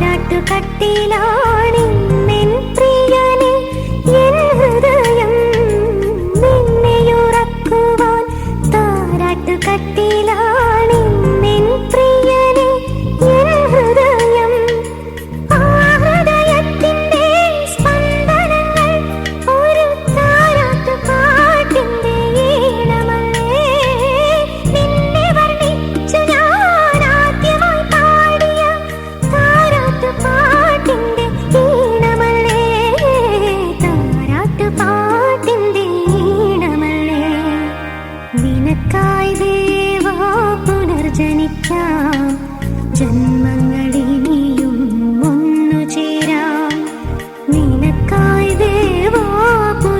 താരാട്ടു കട്ടിലാണി. ജനിക്കാം. ജന്മങ്ങളിനിയും ഒന്നു ചേരാം നിനക്കായി ദേവാപുര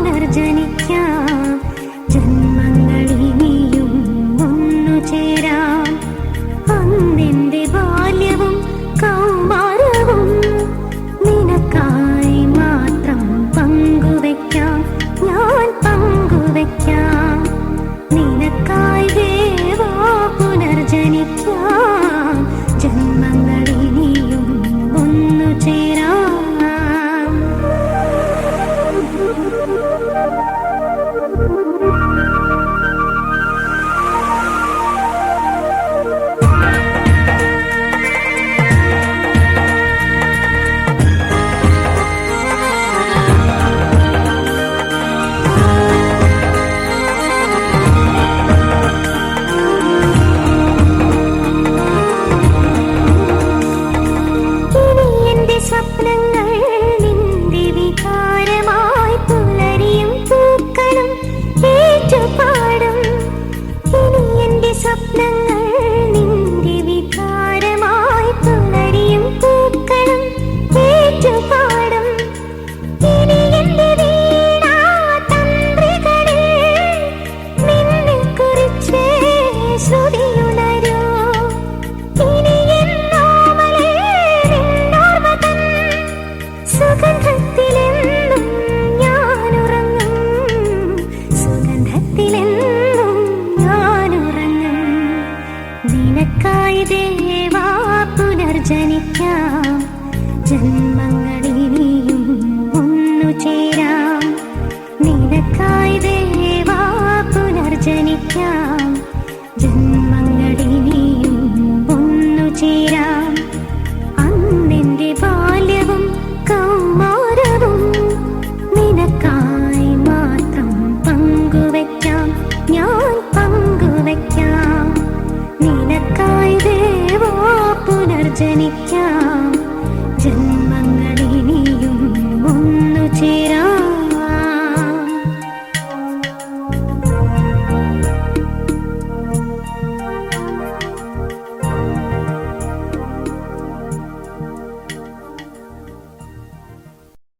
ജനിക്കാം. ജന്മങ്ങളിലും ഒന്നു ചേരാം. നിനക്കായി ദേവാ പുനർജനിക്കാം. ജന്മങ്ങളിലും ഒന്നു ചേരാം. അന്നെന്റെ ബാ ജനിക്കാം. ജന്മങ്ങളിനിയും ഒന്നു ചേരും